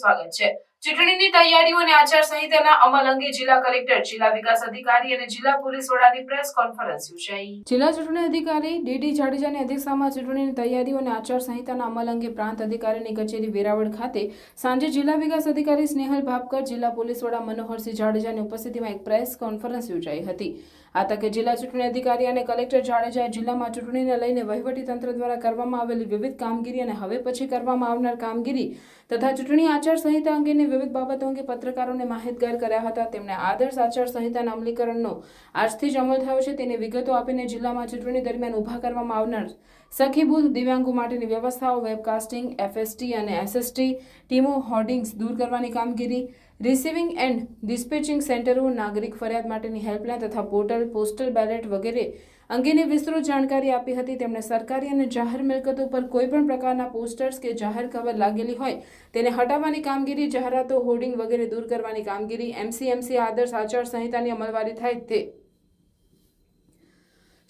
સ્વાગત છે. ચૂંટણીની તૈયારીઓ અને આચારસંહિતાના અમલ અંગે જિલ્લા કલેક્ટર, જિલ્લા વિકાસ અધિકારી અને જિલ્લા પોલીસ વડાની પ્રેસ કોન્ફરન્સ યોજાઈ. જિલ્લા ચૂંટણી અધિકારી ડીડી જાડેજાની અધ્યક્ષતામાં ચૂંટણીની તૈયારીઓ અને આચારસંહિતાના અમલ અંગે પ્રાંત અધિકારીની કચેરી વેરાવળ ખાતે સાંજે જિલ્લા વિકાસ અધિકારી સ્નેહલ ભાપકર, જિલ્લા પોલીસ વડા મનોહરસિંહ જાડેજાની ઉપસ્થિતિમાં એક પ્રેસ કોન્ફરન્સ યોજાઈ હતી. આ તકે જિલ્લા ચૂંટણી અધિકારી અને કલેક્ટર જાડેજાએ જિલ્લામાં ચૂંટણીને લઈને વહીવટી તંત્ર દ્વારા કરવામાં આવેલી વિવિધ કામગીરી અને હવે પછી કરવામાં આવનાર કામગીરી તથા ચૂંટણી આચાર સંહિતા અંગેની વિવિધ બાબતો અંગે પત્રકારોને માહિતગાર કર્યા હતા. તેમણે આદર્શ આચાર સંહિતાના અમલીકરણનો આજથી જ અમલ થયો છે. તેની વિગતો આપીને જિલ્લામાં ચૂંટણી દરમિયાન ઊભા કરવામાં આવનાર સખી બુથ દિવ્યાંગો માટેની વ્યવસ્થાઓ, વેબકાસ્ટિંગ, એફએસટી અને એસએસટી ટીમો, હોર્ડિંગ્સ દૂર કરવાની કામગીરી, રિસીવિંગ એન્ડ ડિસ્પેચિંગ સેન્ટરો, નાગરિક ફરિયાદ માટેની હેલ્પલાઇન તથા પોર્ટલ, પોસ્ટલ બેલેટ વગેરે અંગેની વિસ્તૃત જાણકારી આપી હતી. તેમણે સરકારી અને જાહેર મિલકતો પર કોઈપણ પ્રકારના પોસ્ટર્સ કે જાહેર ખબર લાગેલી હોય તેને હટાવવાની કામગીરી, જાહેરાતો, હોર્ડિંગ વગેરે દૂર કરવાની કામગીરી, એમસીએમસી આદર્શ આચાર સંહિતાની અમલવારી થાય તે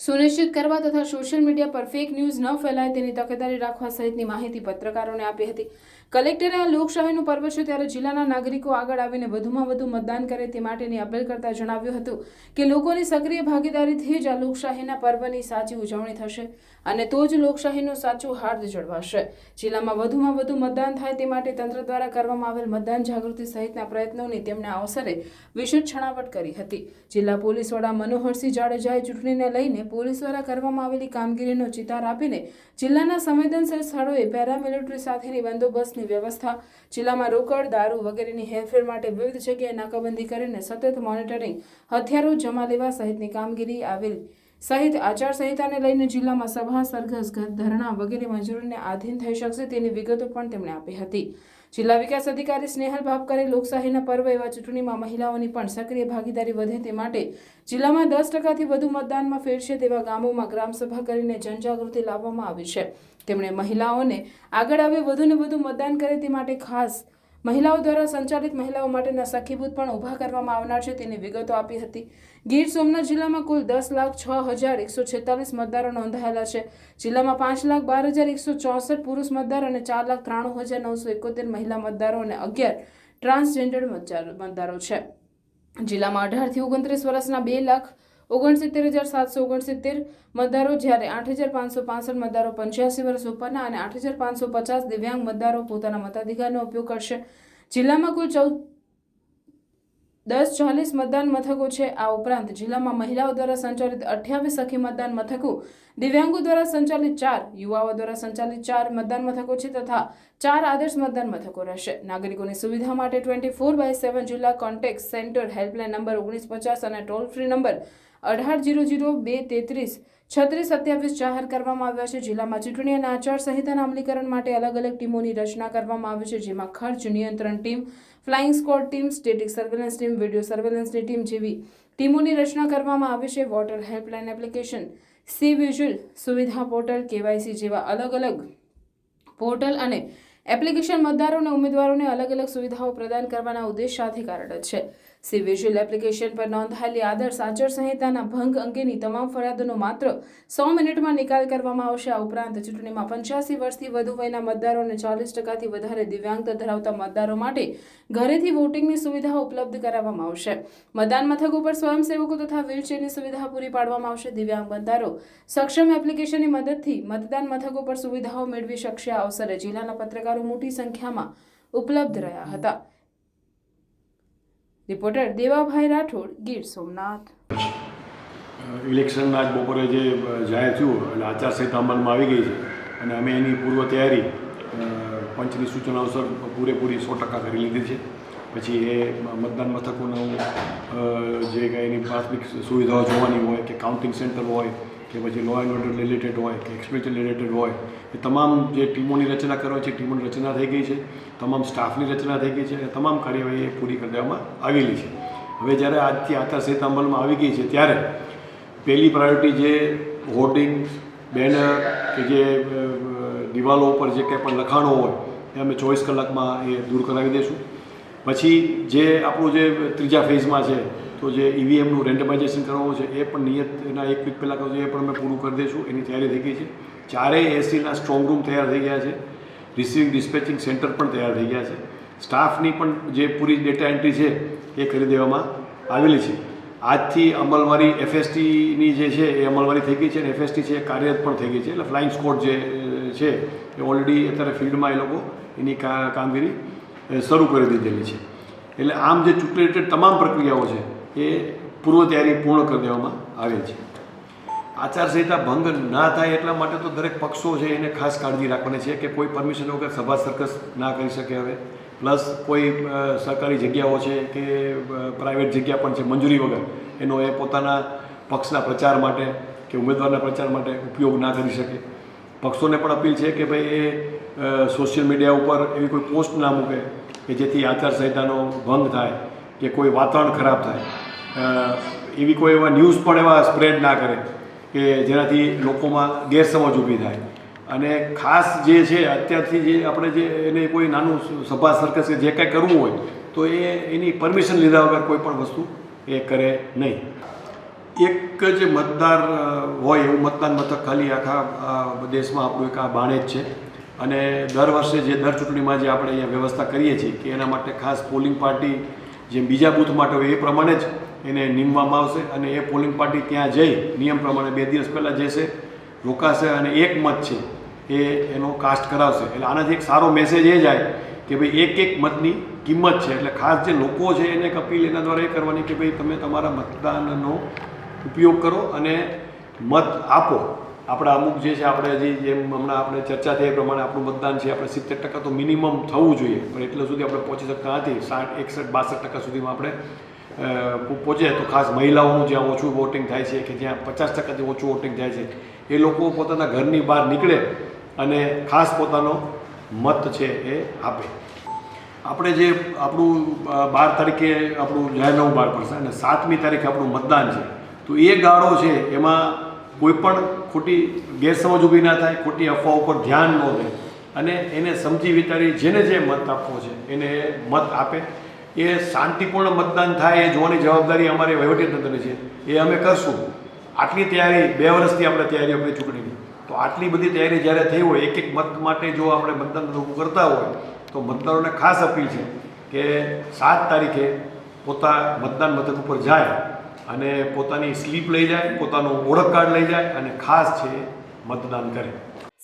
સુનિશ્ચિત કરવા તથા સોશિયલ મીડિયા પર ફેક ન્યૂઝ ન ફેલાય તેની તકેદારી રાખવા સહિતની માહિતી પત્રકારોને આપી હતી. કલેક્ટરે આ લોકશાહીનું પર્વ છે ત્યારે જિલ્લાના નાગરિકો આગળ આવીને વધુમાં વધુ મતદાન કરે તે માટેની અપીલ કરતા જણાવ્યું હતું કે લોકોની સક્રિય ભાગીદારીથી જ આ લોકશાહીના પર્વની સાચી ઉજવણી થશે અને તો જ લોકશાહીનું સાચું હાર્દ જળવાશે. જિલ્લામાં વધુમાં વધુ મતદાન થાય તે માટે તંત્ર દ્વારા કરવામાં આવેલ મતદાન જાગૃતિ સહિતના પ્રયત્નોની તેમણે અવસરે વિશેષ છણાવટ કરી હતી. જિલ્લા પોલીસ વડા મનોહરસિંહ જાડેજાએ ચૂંટણીને લઈને પોલીસ દ્વારા કરવામાં આવેલી કામગીરીનો ચિતાર આપીને જિલ્લાના સંવેદનશીલ સ્થળોએ પેરામિલિટરી સાથેની બંદોબસ્તની વ્યવસ્થા, જિલ્લામાં રોકડ, દારૂ વગેરેની હેરફેર માટે વિવિધ જગ્યાએ નાકાબંધી કરીને સતત મોનિટરિંગ, હથિયારો જમા લેવા સહિતની કામગીરી આવેલ. સહિત આચારસંહિતાને લઈને જિલ્લામાં સભા, સરઘસ ધરણા વગેરે મંજૂરીને આધીન થઈ શકશે તેની વિગતો પણ તેમણે આપી હતી. જિલ્લા વિકાસ અધિકારી સ્નેહલ ભાપકરે લોકશાહીના પર્વ એવા ચૂંટણીમાં મહિલાઓની પણ સક્રિય ભાગીદારી વધે તે માટે જિલ્લામાં દસ ટકાથી વધુ મતદાનમાં ફેરશે તેવા ગામોમાં ગ્રામસભા કરીને જનજાગૃતિ લાવવામાં આવી છે. તેમણે મહિલાઓને આગળ આવી વધુને વધુ મતદાન કરે તે માટે ખાસ મહિલાઓ દ્વારા સંચાલિત મહિલાઓ માટેના સખીબૂથ પણ ઊભા કરવામાં આવનાર છે તેની વિગતો આપી હતી. ગીર સોમનાથ જિલ્લામાં કુલ દસ લાખ છ હજાર એકસો છેતાલીસ મતદારો નોંધાયેલા છે. જિલ્લામાં પાંચ લાખ બાર હજાર એકસો ચોસઠ પુરુષ મતદાર અને ચાર લાખ ત્રાણું હજાર નવસો એકોતેર મહિલા મતદારો અને અગિયાર ટ્રાન્સજેન્ડર મતદારો છે. જિલ્લામાં અઢારથી ઓગણત્રીસ વર્ષના બે લાખ ઓગણસિત્તેર હજાર સાતસો ઓગણસિત્તેર મતદારો જ્યારે આઠ હજાર પાંચસો પાસઠ મતદારો પંચ્યાસી વર્ષ ઉપરના અને આઠ હજાર પાંચસો પચાસ દિવ્યાંગ મતદારો પોતાના મતાધિકારનો ઉપયોગ કરશે. જિલ્લામાં કુલ ચૌદ દસ ચાલીસ મતદાન મથકો છે. આ ઉપરાંત જિલ્લામાં મહિલાઓ દ્વારા સંચાલિત અઠ્યાવીસ સખી મતદાન મથકો, દિવ્યાંગો દ્વારા સંચાલિત ચાર, યુવાઓ દ્વારા સંચાલિત ચાર મતદાન મથકો છે તથા ચાર આદર્શ મતદાન મથકો રહેશે. નાગરિકોની સુવિધા માટે ટ્વેન્ટી ફોર બાય સેવન જિલ્લા કોન્ટેક્ટ સેન્ટર હેલ્પલાઇન નંબર ઓગણીસ પચાસ અને ટોલ ફ્રી નંબર અઢાર જીરો જીરો બે તેત્રીસ છત્રીસ સત્યાવીસ જાહેર કરવામાં આવ્યા છે. જિલ્લામાં ચૂંટણી અને આચાર સંહિતાના અમલીકરણ માટે અલગ અલગ ટીમોની રચના કરવામાં આવી છે, જેમાં ખર્ચ નિયંત્રણ team, flying squad team, static surveillance team, video સર્વેલન્સની team જેવી ટીમોની રચના કરવામાં આવી છે. Voter helpline application, C visual Suvidha portal, KYC જેવા અલગ અલગ પોર્ટલ અને એપ્લિકેશન મતદારો અને ઉમેદવારોને અલગ અલગ સુવિધાઓ પ્રદાન કરવાના ઉદ્દેશ સાથે કાર્યરત છે. સી વિઝ્યુઅલ એપ્લિકેશન પર નોંધાયેલી આદર્શ આચારસંહિતાના ભંગ અંગેની તમામ ફરિયાદોનો માત્ર સો મિનિટમાં નિકાલ કરવામાં આવશે. આ ઉપરાંત ચૂંટણીમાં પંચ્યાસી વર્ષથી વધુ વયના મતદારો અને ચાલીસ ટકાથી વધારે દિવ્યાંગતા ધરાવતા મતદારો માટે ઘરેથી વોટિંગની સુવિધાઓ ઉપલબ્ધ કરાવવામાં આવશે. મતદાન મથકો પર સ્વયંસેવકો તથા વ્હીલચેરની સુવિધા પૂરી પાડવામાં આવશે. દિવ્યાંગ મતદારો સક્ષમ એપ્લિકેશનની મદદથી મતદાન મથકો પર સુવિધાઓ મેળવી શકશે. આ અવસરે જિલ્લાના પત્રકારો મોટી સંખ્યામાં ઉપલબ્ધ રહ્યા હતા. રિપોર્ટર દેવાભાઈ રાઠોડ, ગીર સોમનાથ. ઇલેક્શન આજ બપોરે જે જાહેર થયું, એટલે આચારસંહિતા અમલમાં આવી ગઈ છે. અને અમે એની પૂર્વ તૈયારી પંચની સૂચના અનુસાર પૂરેપૂરી સો ટકા કરી લીધી છે. પછી એ મતદાન મથકોનું જે કાંઈ એની પ્રાથમિક સુવિધાઓ જોવાની હોય કે કાઉન્ટિંગ સેન્ટર હોય કે પછી લો એન્ડ ઓર્ડર રિલેટેડ હોય કે એક્સપેન્ચર રિલેટેડ હોય, એ તમામ જે ટીમોની રચના કરવા છે, ટીમોની રચના થઈ ગઈ છે, તમામ સ્ટાફની રચના થઈ ગઈ છે, અને તમામ કાર્યવાહી એ પૂરી કરી દેવામાં આવેલી છે. હવે જ્યારે આજથી આચારસંહિતા અમલમાં આવી ગઈ છે, ત્યારે પહેલી પ્રાયોરિટી જે હોર્ડિંગ બેનર કે જે દિવાલો ઉપર જે કંઈ પણ લખાણો હોય, એ અમે ચોવીસ કલાકમાં એ દૂર કરાવી દઈશું પછી જે આપણું જે ત્રીજા ફેઝમાં છે તો જે ઈવીએમનું રેન્ડમાઇઝેશન કરવાનું છે, એ પણ નિયત એના એક વીક પહેલાં કરવું એ પણ અમે પૂરું કરી દઈશું, એની તૈયારી થઈ ગઈ છે. ચારેય એસીના સ્ટ્રોંગ રૂમ તૈયાર થઈ ગયા છે રિસીવિંગ ડિસ્પેચિંગ સેન્ટર પણ તૈયાર થઈ ગયા છે. સ્ટાફની પણ જે પૂરી ડેટા એન્ટ્રી છે, એ કરી દેવામાં આવેલી છે. આજથી અમલવારી એફએસટીની જે છે, એ અમલવારી થઈ ગઈ છે અને એફએસટી છે, એ કાર્યરત પણ થઈ ગઈ છે. એટલે ફ્લાઇંગ સ્કોડ જે છે, એ ઓલરેડી અત્યારે ફિલ્ડમાં એ લોકો એની કામગીરી શરૂ કરી દીધેલી છે. એટલે આમ જે ચૂંટણી રિલેટેડ તમામ પ્રક્રિયાઓ છે એ પૂર્વ તૈયારી પૂર્ણ કરી દેવામાં આવે છે. આચારસંહિતા ભંગ ના થાય એટલા માટે તો દરેક પક્ષો છે એને ખાસ કાળજી રાખવાની છે કે કોઈ પરમિશન વગર સભા સર્કસ ના કરી શકે હવે. પ્લસ કોઈ સરકારી જગ્યાઓ છે કે પ્રાઇવેટ જગ્યા પણ છે મંજૂરી વગર એનો એ પોતાના પક્ષના પ્રચાર માટે કે ઉમેદવારના પ્રચાર માટે ઉપયોગ ના કરી શકે. પક્ષોને પણ અપીલ છે કે ભાઈ એ સોશિયલ મીડિયા ઉપર એવી કોઈ પોસ્ટ ના મૂકે કે જેથી આચારસંહિતાનો ભંગ થાય કે કોઈ વાતાવરણ ખરાબ થાય. એવી કોઈ એવા ન્યૂઝ પણ એવા સ્પ્રેડ ના કરે કે જેનાથી લોકોમાં ગેરસમજ ઊભી થાય. અને ખાસ જે છે, અત્યારથી જે આપણે જે એને કોઈ નાનું સભા સર્કસ કે જે કાંઈ કરવું હોય, તો એ એની પરમિશન લીધા વગર કોઈ પણ વસ્તુ એ કરે નહીં. એક જ મતદાર હોય એવું મતદાન મથક ખાલી આખા દેશમાં આપણું એક આ બાણે જ છે. અને દર વર્ષે જે દર ચૂંટણીમાં જે આપણે અહીંયા વ્યવસ્થા કરીએ છીએ કે એના માટે ખાસ પોલિંગ પાર્ટી જે બીજા બૂથ માટે હોય એ પ્રમાણે જ એને નીમવામાં આવશે અને એ પોલિંગ પાર્ટી ત્યાં જઈ નિયમ પ્રમાણે બે દિવસ પહેલાં જશે, રોકાશે અને એક મત છે એ એનો કાસ્ટ કરાવશે. એટલે આનાથી એક સારો મેસેજ એ જાય કે ભાઈ એક એક મતની કિંમત છે. એટલે ખાસ જે લોકો છે એને એક અપીલ એના દ્વારા એ કરવાની કે ભાઈ તમે તમારા મતદાનનો ઉપયોગ કરો અને મત આપો. આપણા અમુક જે છે, આપણે હજી જેમ હમણાં આપણે ચર્ચા થઈ એ પ્રમાણે આપણું મતદાન છે, આપણે સિત્તેર ટકા તો મિનિમમ થવું જોઈએ. પણ એટલે સુધી આપણે પહોંચી શકતા નથી. સાઠ, એકસઠ, બાસઠ ટકા સુધીમાં આપણે પહોંચે તો ખાસ મહિલાઓનું જ્યાં ઓછું વોટિંગ થાય છે કે જ્યાં પચાસ ટકાથી ઓછું વોટિંગ થાય છે, એ લોકો પોતાના ઘરની બહાર નીકળે અને ખાસ પોતાનો મત છે એ આપે. આપણે જે આપણું બાર તારીખે આપણું જાહેરનામું બહાર પડશે અને સાતમી તારીખે આપણું મતદાન છે, તો એ ગાળો છે એમાં કોઈ પણ ખોટી ગેરસમજ ઊભી ના થાય, ખોટી અફવાઓ પર ધ્યાન ન દે અને એને સમજી વિચારી જેને જે મત આપવો છે એને મત આપે. એ શાંતિપૂર્ણ મતદાન થાય એ જોવાની જવાબદારી અમારે વહીવટીતંત્રની છે. એ અમે કરશું. આટલી તૈયારી, બે વર્ષથી આપણે તૈયારીઓ કરી ચૂંટણીની તો આટલી બધી તૈયારી જ્યારે થઈ હોય એક એક મત માટે જો આપણે મતદાન લોકો કરતા હોય, તો મતદારોને ખાસ અપીલ છે કે સાત તારીખે પોતા મતદાન મથક ઉપર જાય અને પોતાની સ્લીપ લઈ જાય, પોતાનું ઓળખ કાર્ડ લઈ જાય અને ખાસ છે મતદાન કરે.